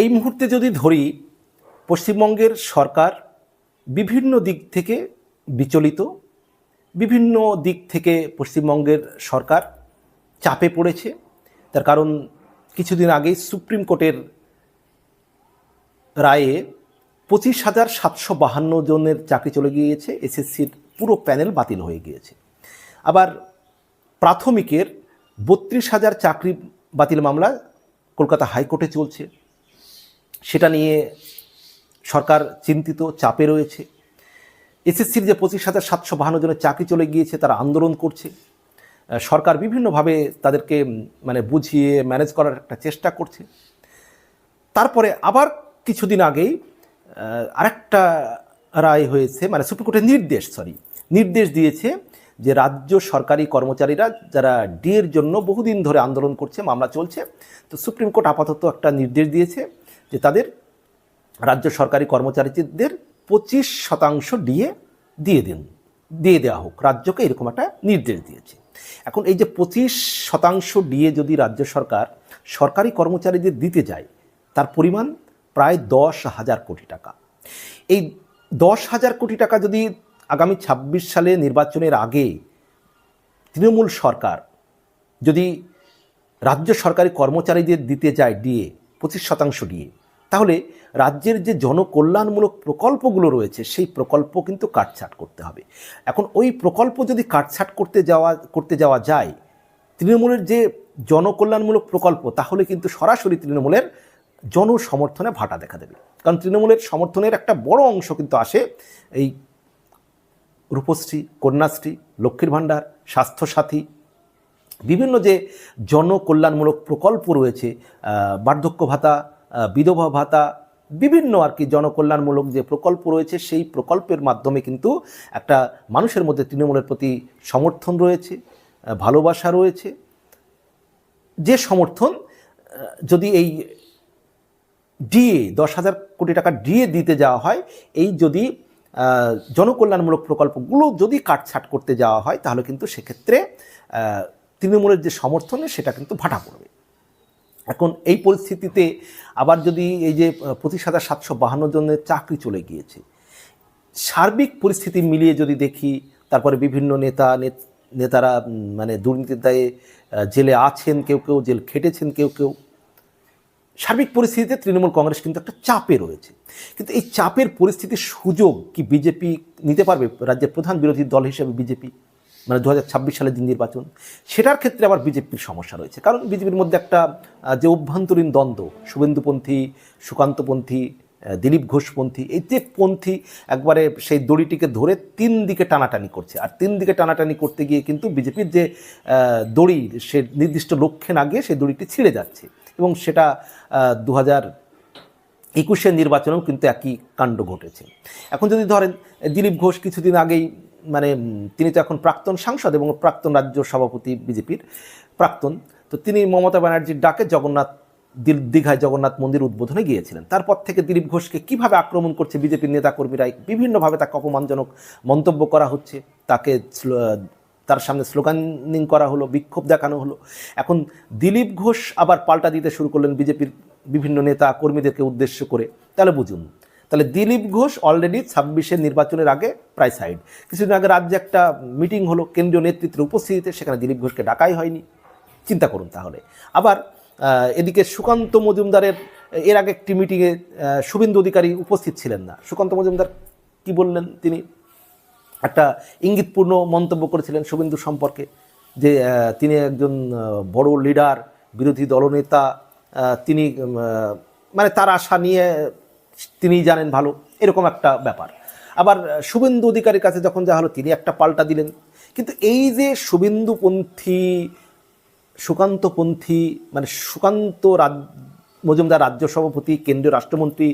এই মুহূর্তে যদি ধরি, পশ্চিমবঙ্গের সরকার বিভিন্ন দিক থেকে বিচলিত, বিভিন্ন দিক থেকে পশ্চিমবঙ্গের সরকার চাপে পড়েছে। তার কারণ, কিছুদিন আগেই সুপ্রিম কোর্টের রায়ে পঁচিশ হাজার সাতশো বাহান্ন জনের চাকরি চলে গিয়েছে, এসএসসির পুরো প্যানেল বাতিল হয়ে গিয়েছে। আবার প্রাথমিকের বত্রিশ হাজার চাকরি বাতিল মামলা কলকাতা হাইকোর্টে চলছে। সেটা নিয়ে সরকার চিন্তিত, চাপে রয়েছে। এসএসসির যে পঁচিশ হাজার সাতশো বাহান্ন জনের চাকরি চলে গিয়েছে, তারা আন্দোলন করছে। সরকার বিভিন্নভাবে তাদেরকে মানে বুঝিয়ে ম্যানেজ করার একটা চেষ্টা করছে। তারপরে আবার কিছুদিন আগেই আরেকটা রায় হয়েছে মানে সুপ্রিম কোর্টের নির্দেশ সরি নির্দেশ দিয়েছে যে রাজ্য সরকারি কর্মচারীরা যারা ডিএর জন্য বহুদিন ধরে আন্দোলন করছে, মামলা চলছে, তো সুপ্রিম কোর্ট আপাতত একটা নির্দেশ দিয়েছে। যে তাদের রাজ্য সরকারি কর্মচারীদের পঁচিশ শতাংশ ডিএ দিয়ে দিন, দিয়ে দেওয়া হোক। রাজ্যকে এরকম একটা নির্দেশ দিয়েছে। এখন এই যে পঁচিশ শতাংশ ডিএ যদি রাজ্য সরকার সরকারি কর্মচারীদের দিতে যায়, তার পরিমাণ প্রায় দশ হাজার কোটি টাকা। এই দশ হাজার কোটি টাকা যদি আগামী ছাব্বিশ সালে নির্বাচনের আগে তৃণমূল সরকার যদি রাজ্য সরকারি কর্মচারীদের দিতে যায় ডিএ, পঁচিশ শতাংশ ডিএ তাহলে রাজ্যের যে জনকল্যাণমূলক প্রকল্পগুলো রয়েছে, সেই প্রকল্প কিন্তু কাটছাট করতে হবে। এখন ওই প্রকল্প যদি কাটছাট করতে যাওয়া করতে যাওয়া যায়, তৃণমূলের যে জনকল্যাণমূলক প্রকল্প, তাহলে কিন্তু সরাসরি তৃণমূলের জনসমর্থনে ভাটা দেখা দেবে। কারণ তৃণমূলের সমর্থনের একটা বড় অংশ কিন্তু আসে এই রূপশ্রী, কন্যাশ্রী, লক্ষ্মীর ভাণ্ডার, স্বাস্থ্যসাথী, বিভিন্ন যে জনকল্যাণমূলক প্রকল্প রয়েছে বার্ধক্য ভাতা বিধবা ভাতা, বিভিন্ন আর কি জনকল্যাণমূলক যে প্রকল্প রয়েছে, সেই প্রকল্পের মাধ্যমে কিন্তু একটা মানুষের মধ্যে তৃণমূলের প্রতি সমর্থন রয়েছে ভালোবাসা রয়েছে। যে সমর্থন যদি এই ডিএ, দশ হাজার কোটি টাকা ডিএ দিতে যাওয়া হয়, এই যদি জনকল্যাণমূলক প্রকল্পগুলো যদি কাটছাট করতে যাওয়া হয়, তাহলে কিন্তু সেক্ষেত্রে তৃণমূলের যে সমর্থনে, সেটা কিন্তু ভাটা পড়বে। এখন এই পরিস্থিতিতে আবার যদি এই যে পঁচিশ হাজার সাতশো বাহান্ন জনের চাকরি চলে গিয়েছে, সার্বিক পরিস্থিতি মিলিয়ে যদি দেখি, তারপরে বিভিন্ন নেতা, নেত- নেতারা মানে দুর্নীতির দায়ে জেলে আছেন কেউ কেউ, জেল খেটেছেন কেউ কেউ, সার্বিক পরিস্থিতিতে তৃণমূল কংগ্রেস কিন্তু একটা চাপে রয়েছে। কিন্তু এই চাপের পরিস্থিতির সুযোগ কি বিজেপি নিতে পারবে? রাজ্যের প্রধান বিরোধী দল হিসেবে বিজেপি? মানে দু সালের দিন নির্বাচন, সেটার ক্ষেত্রে আবার বিজেপির সমস্যা রয়েছে। কারণ বিজেপির মধ্যে একটা যে অভ্যন্তরীণ দ্বন্দ্ব, শুভেন্দুপন্থী, সুকান্তপন্থী দিলীপ ঘোষপন্থী, এই যে পন্থী একবারে সেই দড়িটিকে ধরে তিন দিকে টানাটানি করছে। আর তিন দিকে টানাটানি করতে গিয়ে কিন্তু বিজেপির যে দড়ি, সে নির্দিষ্ট লক্ষ্যে না গিয়ে সেই দড়িটি ছিঁড়ে যাচ্ছে। এবং সেটা দু হাজার একুশের নির্বাচনেও কিন্তু একই কাণ্ড ঘটেছে। এখন যদি ধরেন, দিলীপ ঘোষ কিছুদিন আগেই মানে তিনি তো এখন প্রাক্তন সাংসদ এবং প্রাক্তন রাজ্য সভাপতি বিজেপির প্রাক্তন। তো তিনি মমতা ব্যানার্জির ডাকে জগন্নাথ দীঘায় জগন্নাথ মন্দির উদ্বোধনে গিয়েছিলেন। তারপর থেকে দিলীপ ঘোষকে কীভাবে আক্রমণ করছে বিজেপির নেতাকর্মীরা বিভিন্নভাবে তাকে অপমানজনক মন্তব্য করা হচ্ছে। তাকে তার সামনে স্লোগানিং করা হলো, বিক্ষোভ দেখানো হলো। এখন দিলীপ ঘোষ আবার পাল্টা দিতে শুরু করলেন বিজেপির বিভিন্ন নেতা কর্মীদেরকে উদ্দেশ্য করে। তাহলে বুঝুন তাহলে দিলীপ ঘোষ অলরেডি ছাব্বিশের নির্বাচনের আগে প্রায় সাইড কিছুদিন আগে রাজ্যে একটা মিটিং হলো, কেন্দ্রীয় নেতৃত্বের উপস্থিতিতে, সেখানে দিলীপ ঘোষকে ডাকাই হয়নি। চিন্তা করুন তাহলে। আবার এদিকে সুকান্ত মজুমদারের, এর আগে একটি মিটিংয়ে শুভেন্দু অধিকারী উপস্থিত ছিলেন না। সুকান্ত মজুমদার কি বললেন তিনি? একটা ইঙ্গিতপূর্ণ মন্তব্য করেছিলেন শুভেন্দু সম্পর্কে, যে তিনি একজন বড় লিডার বিরোধী দলনেতা তিনি মানে তার আশা নিয়ে তিনিই জানেন ভালো, এরকম একটা ব্যাপার। আবার শুভেন্দু অধিকারীর কাছে যখন যা হলো, তিনি একটা পাল্টা দিলেন। কিন্তু এই যে শুভেন্দুপন্থী, সুকান্তপন্থী মানে সুকান্ত রাজ, মজুমদার রাজ্য সভাপতি, কেন্দ্রীয় রাষ্ট্রমন্ত্রী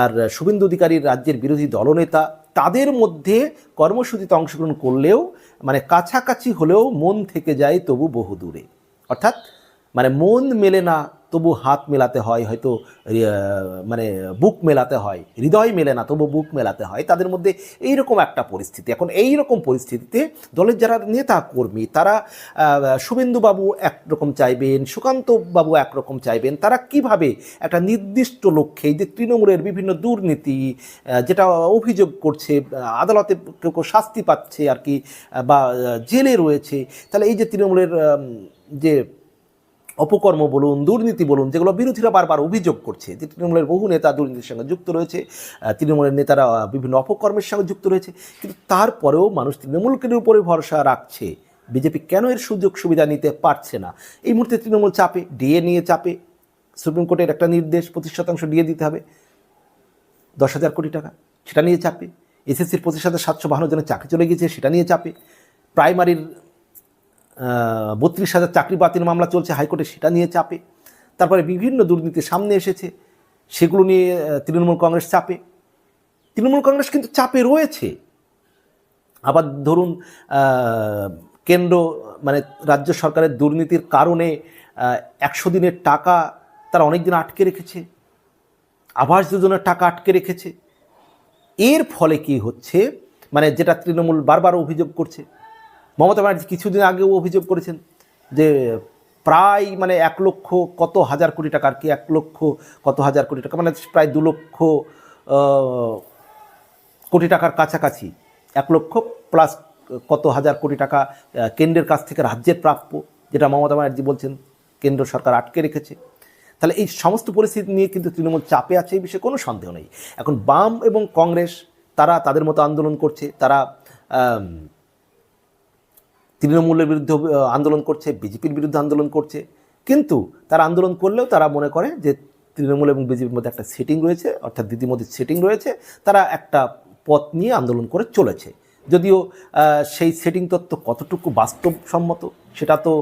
আর শুভেন্দু অধিকারীর রাজ্যের বিরোধী দলনেতা, তাদের মধ্যে কর্মসূচিতে অংশগ্রহণ করলেও মানে কাছাকাছি হলেও মন থেকে যায় তবু বহু দূরে অর্থাৎ মানে মন মেলে না তবু হাত মেলাতে হয়, হয়তো মানে বুক মেলাতে হয়, হৃদয় মেলে না, তবু বুক মেলাতে হয়। তাদের মধ্যে এইরকম একটা পরিস্থিতি। এখন এই রকম পরিস্থিতিতে দলের যারা নেতা কর্মী, তারা শুভেন্দুবাবু একরকম চাইবেন সুকান্ত বাবু একরকম চাইবেন, তারা কীভাবে একটা নির্দিষ্ট লক্ষ্যে, যে তৃণমূলের বিভিন্ন দুর্নীতি যেটা অভিযোগ করছে আদালতে কেউ কেউ শাস্তি পাচ্ছে আর কি, বা জেলে রয়েছে, তাহলে এই যে তৃণমূলের যে অপকর্ম বলুন, দুর্নীতি বলুন, যেগুলো বিরোধীরা বারবার অভিযোগ করছে। যে তৃণমূলের বহু নেতা দুর্নীতির সঙ্গে যুক্ত রয়েছে তৃণমূলের নেতারা বিভিন্ন অপকর্মের সঙ্গে যুক্ত রয়েছে। কিন্তু তারপরেও মানুষ তৃণমূলকে উপরে ভরসা রাখছে। বিজেপি কেন এর সুযোগ সুবিধা নিতে পারছে না? এই মুহূর্তে তৃণমূল চাপে, ডিএ নিয়ে চাপে, সুপ্রিম কোর্টের একটা নির্দেশ, পঁচিশ শতাংশ ডিএ দিতে হবে। দশ হাজার কোটি টাকা, সেটা নিয়ে চাপে। এসএসসির পঁচিশ হাজার সাতশো বাহান্ন জনের চাকরি চলে গিয়েছে, সেটা নিয়ে চাপে। প্রাইমারির বত্রিশ হাজার চাকরি বাতিল মামলা চলছে, হাইকোর্টে সেটা নিয়ে চাপে। তারপরে বিভিন্ন দুর্নীতি সামনে এসেছে, সেগুলো নিয়ে তৃণমূল কংগ্রেস চাপে। তৃণমূল কংগ্রেস কিন্তু চাপে রয়েছে। আবার ধরুন কেন্দ্র মানে রাজ্য সরকারের দুর্নীতির কারণে একশো দিনের টাকা তারা অনেক দিন আটকে রেখেছে, আবাস যোজনার টাকা আটকে রেখেছে। এর ফলে কি হচ্ছে? মানে যেটা তৃণমূল বারবার অভিযোগ করছে মমতা ব্যানার্জি কিছুদিন আগেও অভিযোগ করেছেন যে প্রায় মানে এক লক্ষ কত হাজার কোটি টাকা আর কি এক লক্ষ কত হাজার কোটি টাকা মানে প্রায় দু লক্ষ কোটি টাকার কাছাকাছি। এক লক্ষ প্লাস কত হাজার কোটি টাকা কেন্দ্রের কাছ থেকে রাজ্যের প্রাপ্য, যেটা মমতা ব্যানার্জি বলছেন, কেন্দ্র সরকার আটকে রেখেছে। তাহলে এই সমস্ত পরিস্থিতি নিয়ে কিন্তু তৃণমূল চাপে আছে এই বিষয়ে কোনো সন্দেহ নেই। এখন বাম এবং কংগ্রেস, তারা তাদের মতো আন্দোলন করছে, তারা তৃণমূলের বিরুদ্ধে আন্দোলন করছে, বিজেপির বিরুদ্ধে আন্দোলন করছে। কিন্তু তারা আন্দোলন করলেও তারা মনে করে যে তৃণমূল এবং বিজেপির মধ্যে একটা সেটিং রয়েছে, অর্থাৎ দিদিমদির সেটিং রয়েছে, তারা একটা পথ নিয়ে আন্দোলন করে চলেছে। যদিও সেই সেটিং তত্ত্ব কতটুকু বাস্তবসম্মত সেটা তো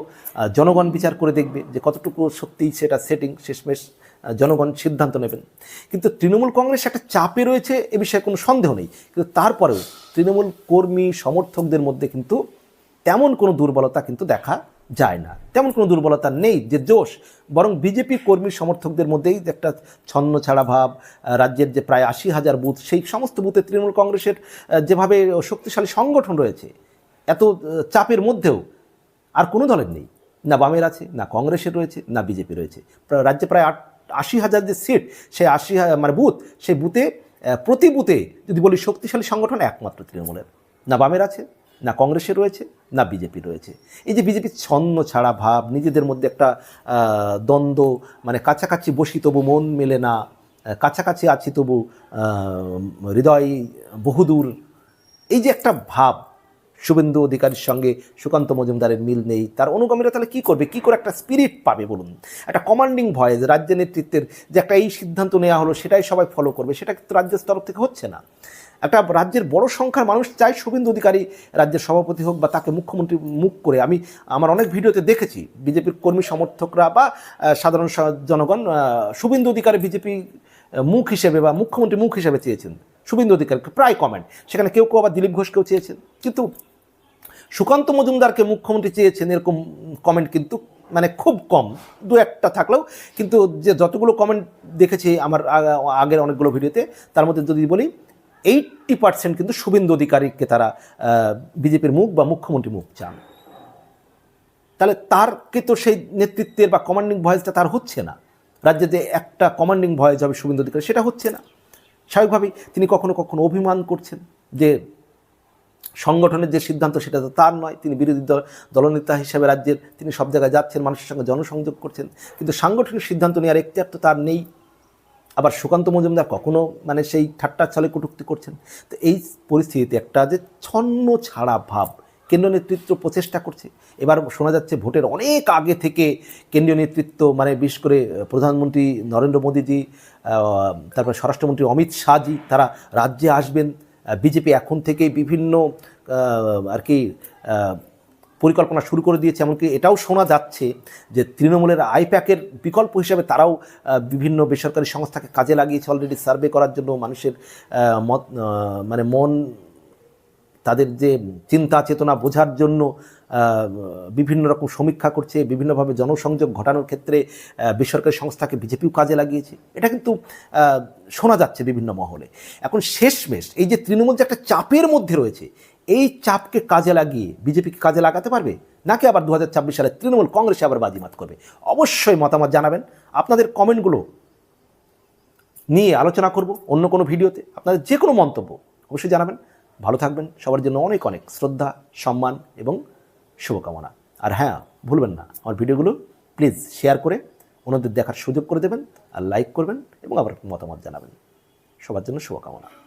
জনগণ বিচার করে দেখবে যে কতটুকু সত্যিই সেটা সেটিং শেষমেশ জনগণ সিদ্ধান্ত নেবেন। কিন্তু তৃণমূল কংগ্রেস একটা চাপে রয়েছে এ বিষয়ে কোনো সন্দেহ নেই। কিন্তু তারপরেও তৃণমূল কর্মী সমর্থকদের মধ্যে কিন্তু তেমন কোনো দুর্বলতা কিন্তু দেখা যায় না। তেমন কোনো দুর্বলতা নেই যে জোশ, বরং বিজেপি কর্মী সমর্থকদের মধ্যেই একটা ছন্ন ছাড়া ভাব রাজ্যের যে প্রায় আশি হাজার বুথ, সেই সমস্ত বুথে তৃণমূল কংগ্রেসের যেভাবে শক্তিশালী সংগঠন রয়েছে, এত চাপের মধ্যেও আর কোনো দলের নেই। না বামের আছে, না কংগ্রেসের রয়েছে, না বিজেপি রয়েছে। রাজ্যে প্রায় আট, আশি হাজার যে সিট, সেই আশি মানে বুথ, সেই বুথে প্রতি বুথে যদি বলি শক্তিশালী সংগঠন একমাত্র তৃণমূলের। না বামের আছে না কংগ্রেসে রয়েছে, না বিজেপি রয়েছে। এই যে বিজেপির ছন্ন ছাড়া ভাব, নিজেদের মধ্যে একটা দ্বন্দ্ব মানে কাছাকাছি বসি তবু মন মেলে না কাছাকাছি আছি তবু হৃদয় বহুদূর। এই যে একটা ভাব, শুভেন্দু অধিকারীর সঙ্গে সুকান্ত মজুমদারের মিল নেই, তার অনুগামীরা তাহলে কী করবে? কী করে একটা স্পিরিট পাবে বলুন? একটা কমান্ডিং ভয়েস রাজ্য নেতৃত্বের যে একটা এই সিদ্ধান্ত নেওয়া হলো, সেটাই সবাই ফলো করবে, সেটা কিন্তু রাজ্যের তরফ থেকে হচ্ছে না। একটা রাজ্যের বড় সংখ্যার মানুষ চায় শুভেন্দু অধিকারী রাজ্যের সভাপতি হোক বা তাকে মুখ্যমন্ত্রী মুখ করে। আমি আমার অনেক ভিডিওতে দেখেছি বিজেপির কর্মী সমর্থকরা বা সাধারণ জনগণ শুভেন্দু অধিকারী বিজেপি মুখ হিসেবে বা মুখ্যমন্ত্রী মুখ হিসেবে চেয়েছেন। শুভেন্দু অধিকারীকে প্রায় কমেন্ট সেখানে কেউ কেউ আবার দিলীপ ঘোষকেও চেয়েছেন। কিন্তু সুকান্ত মজুমদারকে মুখ্যমন্ত্রী চেয়েছেন এরকম কমেন্ট কিন্তু মানে খুব কম। দু একটা থাকলেও কিন্তু যে যতগুলো কমেন্ট দেখেছি আমার আগের অনেকগুলো ভিডিওতে, তার মধ্যে যদি বলি এইটটি পার্সেন্ট কিন্তু শুভেন্দু অধিকারীকে তারা বিজেপির মুখ বা মুখ্যমন্ত্রী মুখ চান। তাহলে তারকে তো সেই নেতৃত্বের বা কমান্ডিং ভয়েসটা তার হচ্ছে না। রাজ্যে যে একটা কমান্ডিং ভয়েস হবে শুভেন্দু অধিকারী, সেটা হচ্ছে না। স্বাভাবিকভাবেই তিনি কখনো কখনো অভিমান করছেন যে সংগঠনের যে সিদ্ধান্ত সেটা তো তার নয়, তিনি বিরোধী দল, দলনেতা হিসেবে রাজ্যের তিনি সব জায়গায় যাচ্ছেন, মানুষের সঙ্গে জনসংযোগ করছেন। কিন্তু সাংগঠনিক সিদ্ধান্ত নেওয়ার এখতিয়ার তো তার নেই। আবার সুকান্ত মজুমদার কখনো মানে সেই ঠাট্টা ছলে কটূক্তি করছেন? তো এই পরিস্থিতিতে একটা যে ছন্ন ছাড়া ভাব কেন্দ্রীয় নেতৃত্ব প্রচেষ্টা করছে। এবার শোনা যাচ্ছে ভোটের অনেক আগে থেকে কেন্দ্রীয় নেতৃত্ব মানে বিশেষ করে প্রধানমন্ত্রী নরেন্দ্র মোদীজি তারপর স্বরাষ্ট্রমন্ত্রী অমিত শাহজি, তারা রাজ্যে আসবেন। বিজেপি এখন থেকেই বিভিন্ন আর কি পরিকল্পনা শুরু করে দিয়েছে, এমনকি এটাও শোনা যাচ্ছে যে তৃণমূলের আইপ্যাকের বিকল্প হিসাবে তারাও বিভিন্ন বেসরকারি সংস্থাকে কাজে লাগিয়েছে অলরেডি সার্ভে করার জন্য। মানুষের মত মানে মন, তাদের যে চিন্তা চেতনা বোঝার জন্য বিভিন্ন রকম সমীক্ষা করছে, বিভিন্নভাবে জনসংযোগ ঘটানোর ক্ষেত্রে বেসরকারি সংস্থাকে বিজেপিও কাজে লাগিয়েছে। এটা কিন্তু শোনা যাচ্ছে বিভিন্ন মহলে। এখন শেষমেশ এই যে তৃণমূল যে একটা চাপের মধ্যে রয়েছে এই চাপকে কাজে লাগিয়ে বিজেপিকে কাজে লাগাতে পারবে? নাকি আবার দু হাজার ছাব্বিশ সালে তৃণমূল কংগ্রেসে আবার বাজিমাত করবে? অবশ্যই মতামত জানাবেন। আপনাদের কমেন্টগুলো নিয়ে আলোচনা করব অন্য কোনো ভিডিওতে। আপনাদের যে কোনো মন্তব্য অবশ্যই জানাবেন। ভালো থাকবেন। সবার জন্য অনেক অনেক শ্রদ্ধা, সম্মান এবং শুভকামনা। আর হ্যাঁ ভুলবেন না। আমার ভিডিওগুলো প্লিজ শেয়ার করে অন্যদের দেখার সুযোগ করে দেবেন আর লাইক করবেন এবং আবার মতামত জানাবেন। সবার জন্য শুভকামনা।